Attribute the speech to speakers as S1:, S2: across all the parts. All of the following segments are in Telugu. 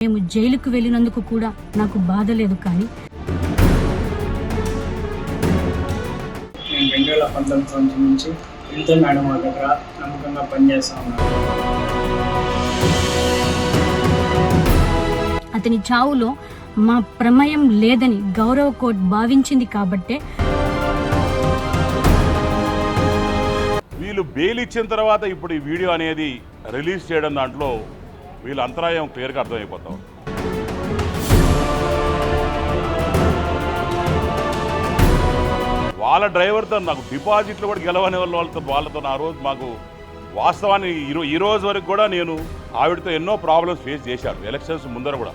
S1: మేము జైలుకు వెళ్ళినందుకు కూడా నాకు బాధ లేదు కానీ.
S2: నేను రెండు వేల పంతొమ్మిది సంవత్సరం నుంచి ఎంతో మేడం వాళ్ళ దగ్గర నమ్మకంగా పనిచేస్తా ఉన్నాను
S1: అతని చావులో మా ప్రమేయం లేదని గౌరవ కోర్టు భావించింది కాబట్టే.
S3: వీళ్ళు బెయిల్ ఇచ్చిన తర్వాత ఇప్పుడు ఈ వీడియో అనేది రిలీజ్ చేయడం దాంట్లో వీళ్ళ అంతరాయం క్లియర్గా అర్థమైపోతాం. వాళ్ళ డ్రైవర్తో నాకు డిపాజిట్లు కూడా గెలవని వాళ్ళతో వాళ్ళతో ఆ రోజు మాకు వాస్తవాన్ని ఈరో ఈ రోజు వరకు కూడా నేను ఆవిడతో ఎన్నో ప్రాబ్లమ్స్ ఫేస్ చేశాను. ఎలక్షన్స్ ముందర కూడా.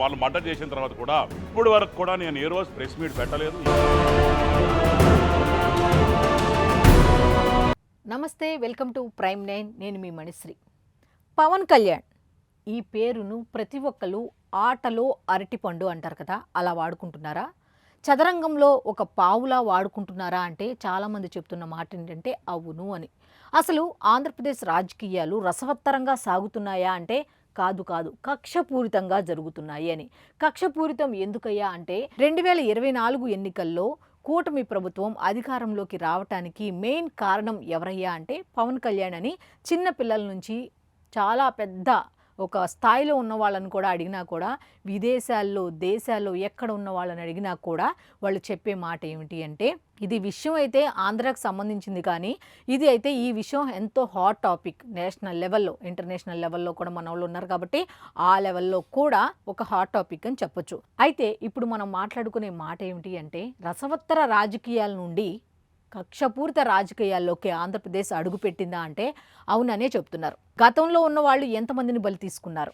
S3: వాళ్ళు మర్డర్ చేసిన తర్వాత కూడా ఇప్పుడు వరకు కూడా నేను ఏ రోజు ప్రెస్ మీట్ పెట్టలేదు.
S4: నమస్తే వెల్కమ్ టు ప్రైమ్ నైన్. నేను మీ మణిశ్రీ. పవన్ కళ్యాణ్ ఈ పేరును ప్రతి ఒక్కరు ఆటలో అరటిపండు అంటారు కదా అలా వాడుకుంటున్నారా? చదరంగంలో ఒక పావులా వాడుకుంటున్నారా అంటే చాలామంది చెప్తున్న మాట ఏంటంటే అవును అని. అసలు ఆంధ్రప్రదేశ్ రాజకీయాలు రసవత్తరంగా సాగుతున్నాయా అంటే కాదు కాదు కక్షపూరితంగా జరుగుతున్నాయి అని. కక్షపూరితం ఎందుకయ్యా అంటే రెండు వేల ఇరవై నాలుగు ఎన్నికల్లో కూటమి ప్రభుత్వం అధికారంలోకి రావటానికి మెయిన్ కారణం ఎవరయ్యా అంటే పవన్ కళ్యాణ్ అని చిన్న పిల్లల నుంచి చాలా పెద్ద ఒక స్థాయిలో ఉన్న వాళ్ళని కూడా అడిగినా కూడా విదేశాల్లో దేశాల్లో ఎక్కడ ఉన్న వాళ్ళని అడిగినా కూడా వాళ్ళు చెప్పే మాట ఏమిటి అంటే ఇది విషయం అయితే ఆంధ్రాకు సంబంధించింది కానీ ఇది అయితే ఈ విషయం ఎంతో హాట్ టాపిక్ నేషనల్ లెవెల్లో ఇంటర్నేషనల్ లెవెల్లో కూడా మన వాళ్ళు ఉన్నారు కాబట్టి ఆ లెవెల్లో కూడా ఒక హాట్ టాపిక్ అని చెప్పొచ్చు. అయితే ఇప్పుడు మనం మాట్లాడుకునే మాట ఏమిటి అంటే రసవత్తర రాజకీయాల నుండి కక్షపూరిత రాజకీయాల్లోకి ఆంధ్రప్రదేశ్ అడుగుపెట్టిందా అంటే అవుననే చెప్తున్నారు గతంలో ఉన్న వాళ్ళు ఎంతమందిని బలి తీసుకున్నారు?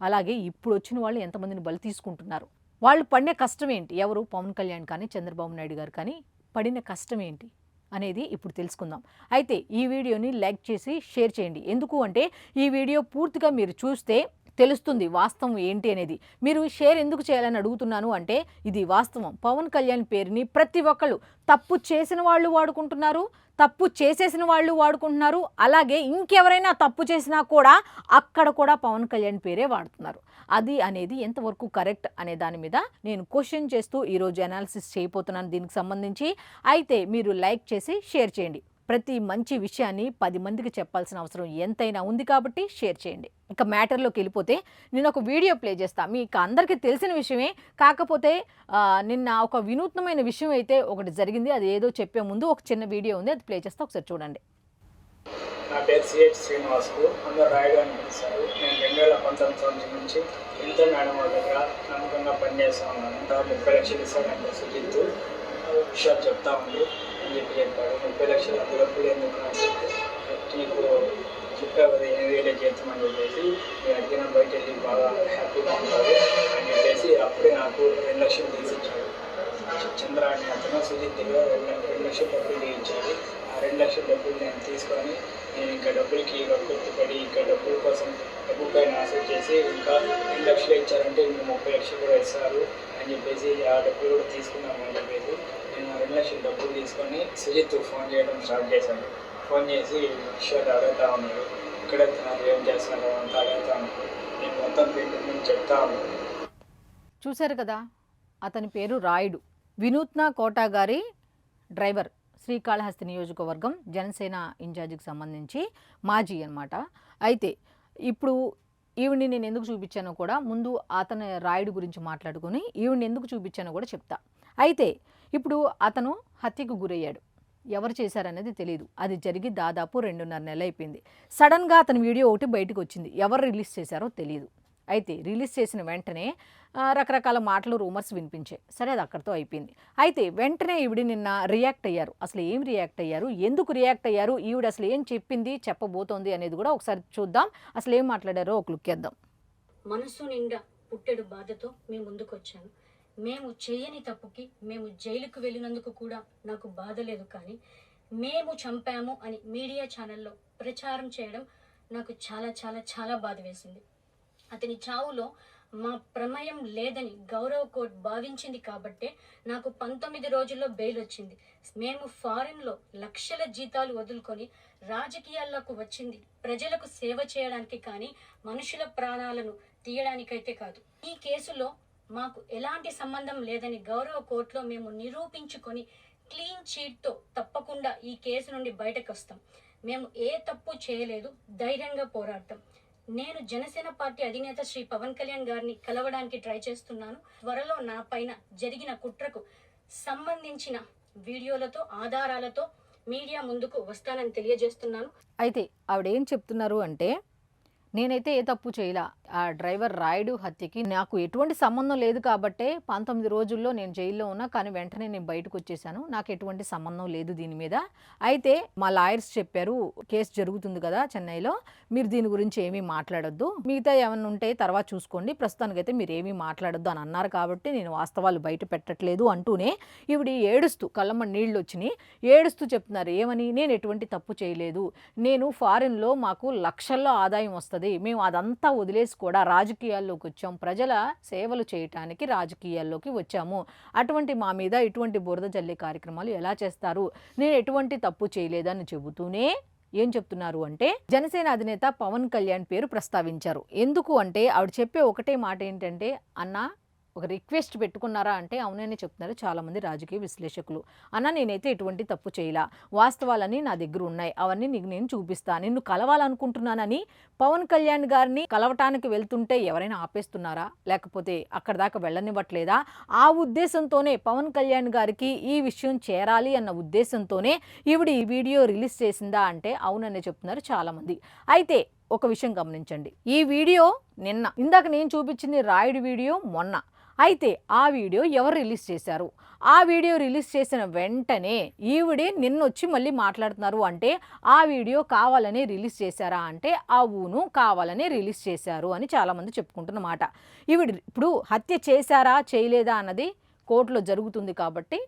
S4: అలాగే ఇప్పుడు వచ్చిన వాళ్ళు ఎంతమందిని బలి తీసుకుంటున్నారు? వాళ్ళు పడిన కష్టం ఏంటి? ఎవరు? పవన్ కళ్యాణ్ కానీ చంద్రబాబు నాయుడు గారు కానీ పడిన కష్టం ఏంటి అనేది ఇప్పుడు తెలుసుకుందాం. అయితే ఈ వీడియోని లైక్ చేసి షేర్ చేయండి. ఎందుకు అంటే ఈ వీడియో పూర్తిగా మీరు చూస్తే తెలుస్తుంది వాస్తవం ఏంటి అనేది. మీరు షేర్ ఎందుకు చేయాలని అడుగుతున్నాను అంటే ఇది వాస్తవం. పవన్ కళ్యాణ్ పేరుని ప్రతి ఒక్కళ్ళు తప్పు చేసిన వాళ్ళు వాడుకుంటున్నారు తప్పు చేసేసిన వాళ్ళు వాడుకుంటున్నారు అలాగే ఇంకెవరైనా తప్పు చేసినా కూడా అక్కడ కూడా పవన్ కళ్యాణ్ పేరే వాడుతున్నారు. అది అనేది ఎంతవరకు కరెక్ట్ అనే దాని మీద నేను క్వశ్చన్ చేస్తూ ఈరోజు అనాలిసిస్ చేయబోతున్నాను దీనికి సంబంధించి. అయితే మీరు లైక్ చేసి షేర్ చేయండి. ప్రతి మంచి విషయాన్ని పది మందికి చెప్పాల్సిన అవసరం ఎంతైనా ఉంది కాబట్టి షేర్ చేయండి. ఇక మ్యాటర్లోకి వెళ్ళిపోతే నేను ఒక వీడియో ప్లే చేస్తా. మీకు అందరికీ తెలిసిన విషయమే. కాకపోతే నిన్న ఒక వినూత్నమైన విషయం అయితే ఒకటి జరిగింది. అది ఏదో చెప్పే ముందు ఒక చిన్న వీడియో ఉంది. అది ప్లే చేస్తా. ఒకసారి చూడండి.
S2: నా పేరు సిహెచ్ శ్రీనివాసులు అందరు రాయుడు అని పిలుస్తారు నేను రెండు వేల పంతొమ్మిది సంవత్సరం నుంచి ఇంటర్ మేడం వాళ్ళ దగ్గర నమ్మకంగా పనిచేస్తా ఉన్నాను. ముప్పై లక్షలు ఇస్తాను సుజిత్ విషయాలు చెప్తా ఉంది అని చెప్పి చెప్పాడు. ముప్పై లక్షలు అందులో కూడా ఎందుకు అని చెప్తే నీకు చెప్పావు కదా ఎనిమిది వేలే చేస్తామని చెప్పేసి. నేను అడిగిన బయట వెళ్ళి బాగా హ్యాపీగా ఉంటాడు అని చెప్పేసి అప్పుడే నాకు రెండు లక్షలు తీసి ఇచ్చాడు. చంద్ర అని అతను సుజిత్ రెండు రెండు డబ్బులు ఇచ్చాడు. రెండు లక్షల డబ్బులు నేను తీసుకొని నేను ఇంకా డబ్బులకి గుర్తుపడి ఇంకా డబ్బుల కోసం డబ్బు పైన ఆశ చేసి ఇంకా రెండు లక్షలు ఇచ్చారంటే ఇంకా ముప్పై లక్షలు కూడా ఇస్తారు అని చెప్పేసి ఆ డబ్బులు కూడా తీసుకుందామని చెప్పేసి నేను రెండు లక్షల డబ్బులు తీసుకొని సుజిత్ ఫోన్ చేయడం స్టార్ట్ చేశాను. ఫోన్ చేసి విషయాలు అడుగుతా ఉన్నాడు ఇక్కడ ఏం చేస్తున్నారు? అంతా అడుగుతా ఉన్నాడు నేను మొత్తం నేను చెప్తా ఉన్నాను
S4: చూశారు కదా? అతని పేరు రాయుడు. వినూత్న కోటా గారి డ్రైవర్. శ్రీకాళహస్తి నియోజకవర్గం జనసేన ఇన్ఛార్జికి సంబంధించి మాజీ అనమాట అయితే ఇప్పుడు ఈవిడ్ని నేను ఎందుకు చూపించానో కూడా ముందు అతని రాయుడు గురించి మాట్లాడుకొని ఈవిడ్ని ఎందుకు చూపించానో కూడా చెప్తా. అయితే ఇప్పుడు అతను హత్యకు గురయ్యాడు. ఎవరు చేశారనేది తెలియదు అది జరిగి దాదాపు రెండున్నర నెల అయిపోయింది సడన్గా అతని వీడియో ఒకటి బయటకు వచ్చింది. ఎవరు రిలీజ్ చేశారో తెలియదు అయితే రిలీజ్ చేసిన వెంటనే రకరకాల మాటలు రూమర్స్ వినిపించాయి. సరే అది అక్కడితో అయిపోయింది. అయితే వెంటనే ఈవిడ నిన్న రియాక్ట్ అయ్యారు. అసలు ఏం రియాక్ట్ అయ్యారు? ఎందుకు రియాక్ట్ అయ్యారు? ఈవిడ అసలు ఏం చెప్పింది? చెప్పబోతోంది అనేది కూడా ఒకసారి చూద్దాం. అసలు ఏం మాట్లాడారో ఒక లుక్ వేద్దాం.
S1: మనసు నిండా పుట్టెడు బాధతో మేము ముందుకొచ్చాను. మేము చేయని తప్పుకి మేము జైలుకు వెళ్ళినందుకు కూడా నాకు బాధ లేదు కానీ మేము చంపాము అని మీడియా ఛానల్లో ప్రచారం చేయడం నాకు చాలా చాలా చాలా బాధ వేసింది. అతని చావులో మా ప్రమేయం లేదని గౌరవ కోర్టు భావించింది కాబట్టే నాకు పంతొమ్మిది రోజుల్లో బెయిల్ వచ్చింది. మేము ఫారిన్లో లక్షల జీతాలు వదులుకొని రాజకీయాల్లోకి వచ్చింది. ప్రజలకు సేవ చేయడానికి కానీ మనుషుల ప్రాణాలను తీయడానికైతే కాదు. ఈ కేసులో మాకు ఎలాంటి సంబంధం లేదని గౌరవ కోర్టులో మేము నిరూపించుకొని క్లీన్ చీట్తో తప్పకుండా ఈ కేసు నుండి బయటకు వస్తాం మేము ఏ తప్పు చేయలేదు ధైర్యంగా పోరాడతాం. నేను జనసేన పార్టీ అధినేత శ్రీ పవన్ కళ్యాణ్ గారిని కలవడానికి ట్రై చేస్తున్నాను. త్వరలో నా పైన జరిగిన కుట్రకు సంబంధించిన వీడియోలతో ఆధారాలతో మీడియా ముందుకు వస్తానని తెలియజేస్తున్నాను.
S4: అయితే ఆవిడ ఏం చెప్తున్నారు అంటే నేనైతే ఏ తప్పు చేయలా. డ్రైవర్ రాయుడు హత్యకి నాకు ఎటువంటి సంబంధం లేదు కాబట్టే పంతొమ్మిది రోజుల్లో నేను జైల్లో ఉన్నా కానీ వెంటనే నేను బయటకు వచ్చేసాను నాకు ఎటువంటి సంబంధం లేదు దీని మీద. అయితే మా లాయర్స్ చెప్పారు కేసు జరుగుతుంది కదా చెన్నైలో మీరు దీని గురించి ఏమీ మాట్లాడొద్దు. మిగతా ఏమైనా ఉంటే తర్వాత చూసుకోండి. ప్రస్తుతానికైతే మీరు ఏమీ మాట్లాడొద్దు అని అన్నారు కాబట్టి నేను వాస్తవాలు బయట పెట్టట్లేదు అంటూనే ఈవిడ ఏడుస్తూ కళ్ళమ్మ నీళ్ళు వచ్చినాయి. ఏడుస్తూ చెప్తున్నారు ఏమని? నేను ఎటువంటి తప్పు చేయలేదు. నేను ఫారిన్లో మాకు లక్షల్లో ఆదాయం వస్తుంది. మేము అదంతా వదిలేసుకు కూడా రాజకీయాల్లోకి వచ్చాం. ప్రజల సేవలు చేయటానికి రాజకీయాల్లోకి వచ్చాము. అటువంటి మా మీద ఇటువంటి బురద జల్లే కార్యక్రమాలు ఎలా చేస్తారు? నేను ఎటువంటి తప్పు చేయలేదని చెబుతూనే ఏం చెప్తున్నారు అంటే జనసేన అధినేత పవన్ కళ్యాణ్ పేరు ప్రస్తావించారు. ఎందుకు అంటే ఆవిడ చెప్పే ఒకటే మాట ఏంటంటే అన్నా ఒక రిక్వెస్ట్ పెట్టుకున్నారా అంటే అవునని చెప్తున్నారు చాలామంది రాజకీయ విశ్లేషకులు. అన్న నేనైతే ఎటువంటి తప్పు చేయలా. వాస్తవాలన్నీ నా దగ్గర ఉన్నాయి. అవన్నీ నీకు నేను చూపిస్తా. నిన్ను కలవాలనుకుంటున్నానని పవన్ కళ్యాణ్ గారిని కలవటానికి వెళ్తుంటే ఎవరైనా ఆపేస్తున్నారా? లేకపోతే అక్కడ దాకా వెళ్ళనివ్వట్లేదా? ఆ ఉద్దేశంతోనే పవన్ కళ్యాణ్ గారికి ఈ విషయం చేరాలి అన్న ఉద్దేశంతోనే ఈవిడ ఈ వీడియో రిలీజ్ చేసిందా అంటే అవునని చెప్తున్నారు చాలామంది. అయితే ఒక విషయం గమనించండి. ఈ వీడియో నిన్న ఇందాక నేను చూపించింది రాయుడు వీడియో మొన్న. అయితే ఆ వీడియో ఎవరు రిలీజ్ చేశారు? ఆ వీడియో రిలీజ్ చేసిన వెంటనే ఈవిడే నిన్నొచ్చి మళ్ళీ మాట్లాడుతున్నారు అంటే ఆ వీడియో కావాలని రిలీజ్ చేశారా అంటే అవును కావాలని రిలీజ్ చేశారు అని చాలామంది చెప్పుకుంటున్నమాట. ఈవిడ ఇప్పుడు హత్య చేశారా చేయలేదా అన్నది కోర్టులో జరుగుతుంది కాబట్టి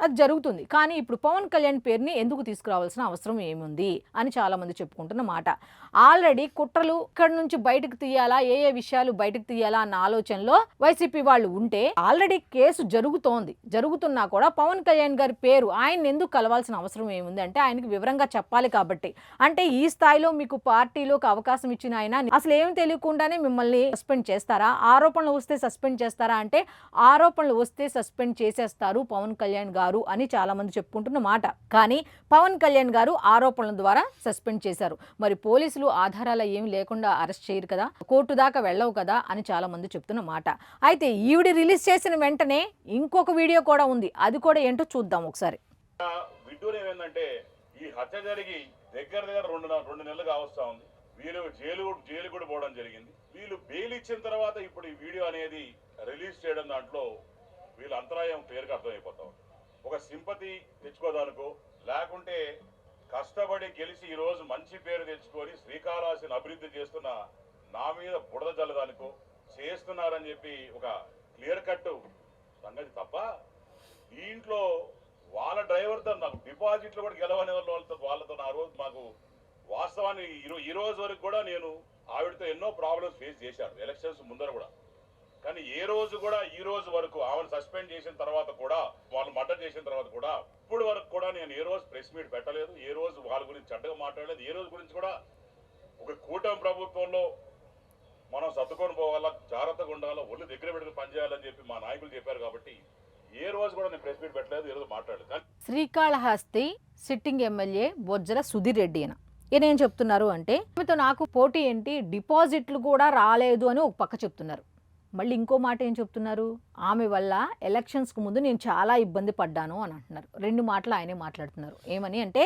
S4: అది జరుగుతుంది. కానీ ఇప్పుడు పవన్ కళ్యాణ్ పేరుని ఎందుకు తీసుకురావాల్సిన అవసరం ఏముంది? అని చాలామంది చెప్పుకుంటున్న మాట. ఆల్రెడీ కుట్రలు ఇక్కడ నుంచి బయటకు తీయాలా? ఏ ఏ విషయాలు బయటకు తీయాలా అన్న ఆలోచనలో వైసీపీ వాళ్ళు ఉంటే ఆల్రెడీ కేసు జరుగుతోంది. జరుగుతున్నా కూడా పవన్ కళ్యాణ్ గారి పేరు ఆయన ఎందుకు కలవాల్సిన అవసరం ఏముంది? అంటే ఆయనకి వివరంగా చెప్పాలి కాబట్టి. అంటే ఈ స్థాయిలో మీకు పార్టీలోకి అవకాశం ఇచ్చిన ఆయన అసలు ఏమి తెలియకుండానే మిమ్మల్ని సస్పెండ్ చేస్తారా? ఆరోపణలు వస్తే సస్పెండ్ చేస్తారా? అంటే ఆరోపణలు వస్తే సస్పెండ్ చేసేస్తారు పవన్ కళ్యాణ్ గారు. అని చాలా మంది చెప్పుకుంటున్న మాట. కానీ పవన్ కళ్యాణ్ గారు ఆరోపణల ద్వారా సస్పెండ్ చేశారు. మరి పోలీసులు ఆధారాలు ఏమి లేకుండా అరెస్ట్ చేయరు కదా కోర్టు దాకా వెళ్ళవు కదా అని చాలా మంది చెప్తున్న మాట. అయితే ఈవిడ రిలీజ్ చేసిన వెంటనే ఇంకొక వీడియో కూడా ఉంది. అది కూడా ఏంటో చూద్దాం ఒకసారి.
S3: ఈ హత్య జరిగి దగ్గర దగ్గర రెండు రెండు నెలలు కావస్తా ఉంది. వీళ్ళు జైలు కూడా- జైలు కూడా పోవడం జరిగింది. వీళ్ళు బెయిల్ ఇచ్చిన తర్వాత ఇప్పుడు ఈ వీడియో అనేది రిలీజ్ చేయడం దాంట్లో వీళ్ళ అంతరాయం క్లియర్గా అర్థమైపోతా ఉంది. ఒక సింపతి తెచ్చుకోదానికో లేకుంటే కష్టపడి గెలిచి ఈరోజు మంచి పేరు తెచ్చుకొని శ్రీకాళహస్తిని అభివృద్ధి చేస్తున్న నా మీద బుడద జల్లదానికో చేస్తున్నారని చెప్పి ఒక క్లియర్ కట్ సంగతి తప్ప దీంట్లో వాళ్ళ డ్రైవర్తో నాకు డిపాజిట్లు కూడా గెలవని వాళ్ళతో వాళ్ళతో ఆ రోజు మాకు వాస్తవాన్ని ఈ ఈ రోజు వరకు కూడా నేను ఆవిడతో ఎన్నో ప్రాబ్లమ్స్ ఫేస్ చేశాను ఎలక్షన్స్ ముందర కూడా. కానీ ఏ రోజు కూడా ఈ రోజు వరకు ఆమెను సస్పెండ్ చేసిన తర్వాత కూడా వాళ్ళు మర్డర్ చేసిన తర్వాత కూడా ఇప్పుడు వరకు కూడా నేను ఏ రోజు ప్రెస్ మీట్ పెట్టలేదు ఏ రోజు వాళ్ళ గురించి చెడ్డగా మాట్లాడలేదు ఏ రోజు గురించి కూడా ఒక కూటమి ప్రభుత్వంలో మనం సర్దుకొని పోవాలా జాగ్రత్తగా ఉండాలా ఒళ్ళు దగ్గర పెట్టుకుని పనిచేయాలని చెప్పి మా నాయకులు చెప్పారు కాబట్టి ఏ రోజు కూడా నేను ప్రెస్ మీట్ పెట్టలేదు ఏ రోజు మాట్లాడలేదు. కానీ
S4: శ్రీకాళహస్తి సిట్టింగ్ ఎమ్మెల్యే బొజ్జల సుధీర్ రెడ్డి అని ఈయన ఏం చెప్తున్నారు అంటే ఆమెతో నాకు పోటీ ఏంటి? డిపాజిట్లు కూడా రాలేదు అని ఒక పక్క చెప్తున్నారు. మళ్ళీ ఇంకో మాట ఏం చెప్తున్నారు? ఆమె వల్ల ఎలక్షన్స్కు ముందు నేను చాలా ఇబ్బంది పడ్డాను అని అంటున్నారు. రెండు మాటలు ఆయనే మాట్లాడుతున్నారు. ఏమని అంటే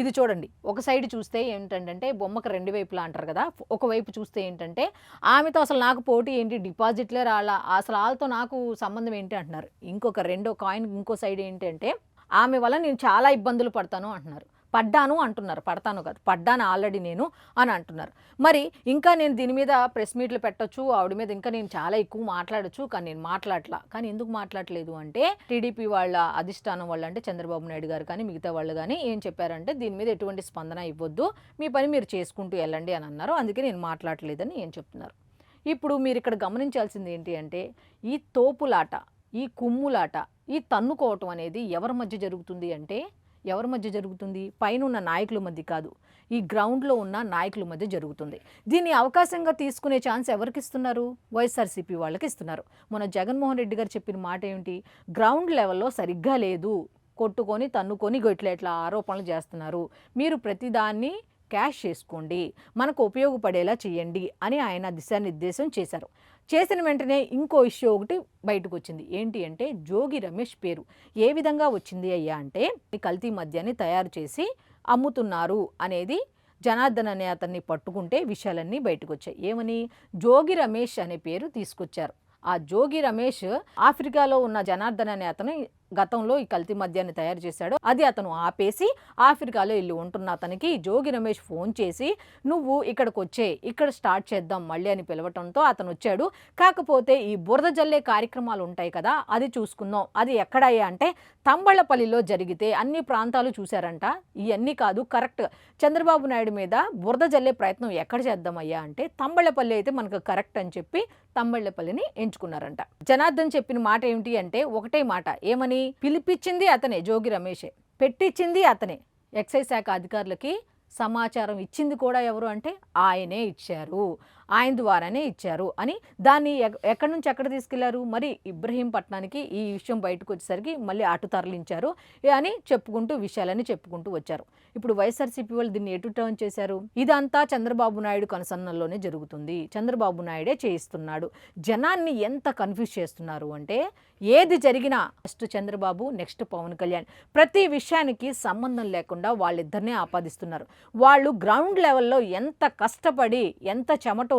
S4: ఇది చూడండి. ఒక సైడ్ చూస్తే ఏంటంటే బొమ్మకు రెండు వైపులా అంటారు కదా ఒకవైపు చూస్తే ఏంటంటే ఆమెతో అసలు నాకు పోటీ ఏంటి డిపాజిట్లే రాలా అసలు వాళ్ళతో నాకు సంబంధం ఏంటి అంటున్నారు. ఇంకొక రెండో కాయిన్ ఇంకో సైడ్ ఏంటంటే ఆమె వల్ల నేను చాలా ఇబ్బందులు పడతాను అంటున్నారు. పడ్డాను అంటున్నారు. పడతాను కాదు పడ్డాను ఆల్రెడీ నేను అని అంటున్నారు. మరి ఇంకా నేను దీని మీద ప్రెస్ మీట్లు పెట్టొచ్చు ఆవిడ మీద ఇంకా నేను చాలా ఎక్కువ మాట్లాడచ్చు కానీ నేను మాట్లాడలా కానీ ఎందుకు మాట్లాడలేదు అంటే టీడీపీ వాళ్ళ అధిష్టానం వాళ్ళు అంటే చంద్రబాబు నాయుడు గారు కానీ మిగతా వాళ్ళు కానీ ఏం చెప్పారంటే దీని మీద ఎటువంటి స్పందన ఇవ్వద్దు మీ పని మీరు చేసుకుంటూ వెళ్ళండి అని అన్నారు. అందుకే నేను మాట్లాడలేదని ఏం చెప్తున్నారు. ఇప్పుడు మీరు ఇక్కడ గమనించాల్సింది ఏంటి అంటే ఈ తోపులాట ఈ కుమ్ములాట ఈ తన్నుకోవటం అనేది ఎవరి మధ్య జరుగుతుంది అంటే ఎవరి మధ్య జరుగుతుంది? పైన ఉన్న నాయకుల మధ్య కాదు. ఈ గ్రౌండ్లో ఉన్న నాయకుల మధ్య జరుగుతుంది. దీన్ని అవకాశంగా తీసుకునే ఛాన్స్ ఎవరికి ఇస్తున్నారు? వైఎస్ఆర్సీపీ వాళ్ళకి ఇస్తున్నారు. మన జగన్మోహన్ రెడ్డి గారు చెప్పిన మాట ఏమిటి? గ్రౌండ్ లెవెల్లో సరిగ్గా లేదు. కొట్టుకొని తన్నుకొని ఇట్లా ఇట్లా ఆరోపణలు చేస్తున్నారు. మీరు ప్రతిదాన్ని క్యాష్ చేసుకోండి మనకు ఉపయోగపడేలా చేయండి అని ఆయన దిశానిర్దేశం చేశారు. చేసిన వెంటనే ఇంకో ఇష్యూ ఒకటి బయటకు వచ్చింది ఏంటి అంటే జోగి రమేష్ పేరు. ఏ విధంగా వచ్చింది అయ్యా అంటే కల్తీ మద్యాన్ని తయారు చేసి అమ్ముతున్నారు అనేది జనార్దన్ అనే అతన్ని పట్టుకుంటే విషయాలన్నీ బయటకు వచ్చాయి ఏమని? జోగి రమేష్ అనే పేరు తీసుకొచ్చారు. ఆ జోగి రమేష్ ఆఫ్రికాలో ఉన్న జనార్దన్ అనే అతను గతంలో ఈ కల్తీ మద్యాన్ని తయారు చేశాడు. అది అతను ఆపేసి ఆఫ్రికాలో వెళ్ళి ఉంటున్న అతనికి జోగి రమేష్ ఫోన్ చేసి నువ్వు ఇక్కడికి వచ్చే ఇక్కడ స్టార్ట్ చేద్దాం మళ్ళీ అని పిలవటంతో అతను వచ్చాడు. కాకపోతే ఈ బురద జల్లే కార్యక్రమాలు ఉంటాయి కదా అది చూసుకుందాం. అది ఎక్కడయ్యా అంటే తంబళ్ళపల్లిలో జరిగితే అన్ని ప్రాంతాలు చూశారంట. ఇవన్నీ కాదు కరెక్ట్. చంద్రబాబు నాయుడు మీద బురద జల్లే ప్రయత్నం ఎక్కడ చేద్దామయ్యా అంటే తంబళ్ళపల్లి అయితే మనకు కరెక్ట్ అని చెప్పి తంబళ్ళపల్లిని ఎంచుకున్నారంట. జనార్దన్ చెప్పిన మాట ఏమిటి అంటే ఒకటే మాట ఏమని? పిలిపించింది అతనే జోగి రమేషే. పెట్టించింది అతనే. ఎక్సైజ్ శాఖ అధికారులకి సమాచారం ఇచ్చింది కూడా ఎవరు అంటే ఆయనే ఇచ్చారు. ఆయన ద్వారానే ఇచ్చారు అని దాన్ని ఎక్కడి నుంచి ఎక్కడ తీసుకెళ్ళారు? మరి ఇబ్రహీంపట్నానికి ఈ విషయం బయటకు వచ్చేసరికి మళ్ళీ అటు తరలించారు అని చెప్పుకుంటూ విషయాలని చెప్పుకుంటూ వచ్చారు. ఇప్పుడు వైఎస్ఆర్సీపీ వాళ్ళు దీన్ని ఎటు టర్న్ చేశారు? ఇదంతా చంద్రబాబు నాయుడు కనసన్నల్లోనే జరుగుతుంది. చంద్రబాబు నాయుడే చేయిస్తున్నాడు. జనాన్ని ఎంత కన్ఫ్యూజ్ చేస్తున్నారు అంటే ఏది జరిగినా ఫస్ట్ చంద్రబాబు నెక్స్ట్ పవన్ కళ్యాణ్. ప్రతి విషయానికి సంబంధం లేకుండా వాళ్ళిద్దరినే ఆపాదిస్తున్నారు. వాళ్ళు గ్రౌండ్ లెవెల్లో ఎంత కష్టపడి ఎంత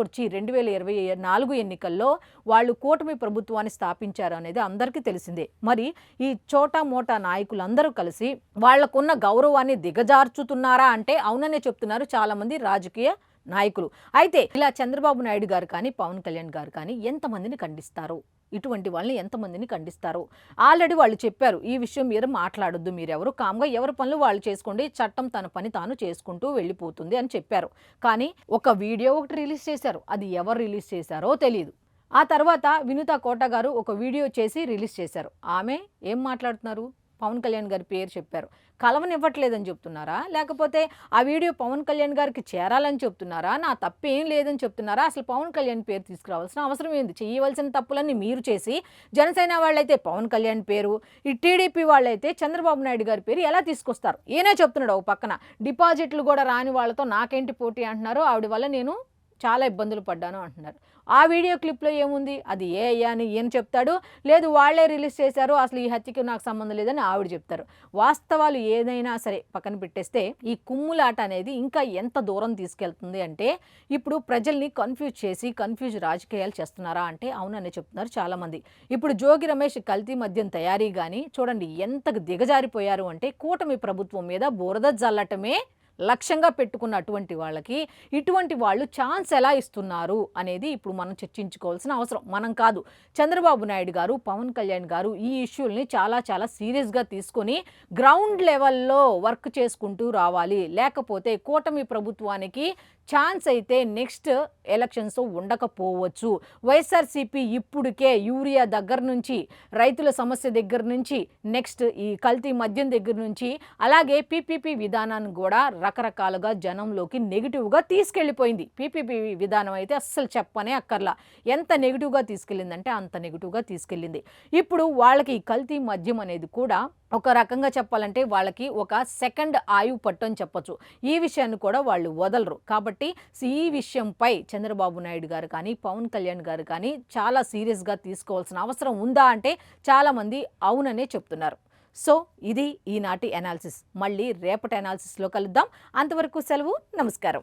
S4: వచ్చి రెండు వేల ఇరవై నాలుగు ఎన్నికల్లో వాళ్ళు కూటమి ప్రభుత్వాన్ని స్థాపించారు అనేది అందరికీ తెలిసిందే. మరి ఈ చోటా మోటా నాయకులందరూ కలిసి వాళ్ళకున్న గౌరవాన్ని దిగజార్చుతున్నారా అంటే అవుననే చెప్తున్నారు చాలామంది రాజకీయ నాయకులు. అయితే ఇలా చంద్రబాబు నాయుడు గారు కానీ పవన్ కళ్యాణ్ గారు కానీ ఎంతమందిని ఖండిస్తారు? ఇటువంటి వాళ్ళని ఎంతమందిని ఖండిస్తారు? ఆల్రెడీ వాళ్ళు చెప్పారు ఈ విషయం మీరు మాట్లాడొద్దు మీరెవరు కామ్గా ఎవరి పనులు వాళ్ళు చేసుకోండి చట్టం తన పని తాను చేసుకుంటూ వెళ్ళిపోతుంది అని చెప్పారు. కానీ ఒక వీడియో ఒకటి రిలీజ్ చేశారు. అది ఎవరు రిలీజ్ చేశారో తెలియదు ఆ తర్వాత వినుత కోట గారు ఒక వీడియో చేసి రిలీజ్ చేశారు. ఆమె ఏం మాట్లాడుతున్నారు? పవన్ కళ్యాణ్ గారి పేరు చెప్పారు. కలవనివ్వట్లేదని చెప్తున్నారా? లేకపోతే ఆ వీడియో పవన్ కళ్యాణ్ గారికి చేరాలని చెప్తున్నారా? నా తప్పు ఏం లేదని చెప్తున్నారా? అసలు పవన్ కళ్యాణ్ పేరు తీసుకురావాల్సిన అవసరం ఏంది? చేయవలసిన తప్పులన్నీ మీరు చేసి జనసేన వాళ్ళైతే పవన్ కళ్యాణ్ పేరు ఈ టీడీపీ వాళ్ళైతే చంద్రబాబు నాయుడు గారి పేరు ఎలా తీసుకొస్తారు? ఈయనే చెప్తున్నాడు ఒక పక్కన. డిపాజిట్లు కూడా రాని వాళ్ళతో నాకేంటి పోటీ అంటున్నారు? ఆవిడ వల్ల నేను చాలా ఇబ్బందులు పడ్డాను అంటున్నారు. ఆ వీడియో క్లిప్లో ఏముంది? అది ఏ అయ్యా అని ఈయన చెప్తాడు. లేదు వాళ్ళే రిలీజ్ చేశారు. అసలు ఈ హత్యకి నాకు సంబంధం లేదని ఆవిడ చెప్తారు. వాస్తవాలు ఏదైనా సరే పక్కన పెట్టేస్తే ఈ కుమ్ములాట అనేది ఇంకా ఎంత దూరం తీసుకెళ్తుంది అంటే ఇప్పుడు ప్రజల్ని కన్ఫ్యూజ్ చేసి కన్ఫ్యూజ్ రాజకీయాలు చేస్తున్నారా అంటే అవునని చెప్తున్నారు చాలామంది. ఇప్పుడు జోగి రమేష్ కల్తీ మద్యం తయారీ కానీ చూడండి ఎంత దిగజారిపోయారు అంటే కూటమి ప్రభుత్వం మీద బురద జల్లటమే లక్ష్యంగా పెట్టుకున్న అటువంటి వాళ్ళకి ఇటువంటి వాళ్ళు ఛాన్స్ ఎలా ఇస్తున్నారు అనేది ఇప్పుడు మనం చర్చించుకోవాల్సిన అవసరం. మనం కాదు. చంద్రబాబు నాయుడు గారు పవన్ కళ్యాణ్ గారు ఈ ఇష్యూల్ని చాలా చాలా సీరియస్గా తీసుకొని గ్రౌండ్ లెవెల్లో వర్క్ చేసుకుంటూ రావాలి. లేకపోతే కూటమి ప్రభుత్వానికి ఛాన్స్ అయితే నెక్స్ట్ ఎలక్షన్స్ ఉండకపోవచ్చు. వైఎస్ఆర్సీపీ ఇప్పుడుకే యూరియా దగ్గర నుంచి రైతుల సమస్య దగ్గర నుంచి నెక్స్ట్ ఈ కల్తీ మద్యం దగ్గర నుంచి అలాగే పీపీపీ విధానాన్ని కూడా రకరకాలుగా జనంలోకి నెగిటివ్గా తీసుకెళ్ళిపోయింది. పీపీపీ విధానం అయితే అస్సలు చెప్పనే అక్కర్లా. ఎంత నెగిటివ్గా తీసుకెళ్ళిందంటే అంత నెగిటివ్గా తీసుకెళ్ళింది. ఇప్పుడు వాళ్ళకి ఈ కల్తీ మద్యం అనేది కూడా ఒక రకంగా చెప్పాలంటే వాళ్ళకి ఒక సెకండ్ ఆయువు పట్టు అని చెప్పొచ్చు. ఈ విషయాన్ని కూడా వాళ్ళు వదలరు. కాబట్టి ఈ విషయంపై చంద్రబాబు నాయుడు గారు కానీ పవన్ కళ్యాణ్ గారు కానీ చాలా సీరియస్గా తీసుకోవాల్సిన అవసరం ఉందా అంటే చాలామంది అవుననే చెప్తున్నారు. సో ఇది ఈనాటి అనాలిసిస్ మళ్ళీ రేపటి అనాలిసిస్లో కలుద్దాం. అంతవరకు సెలవు. నమస్కారం.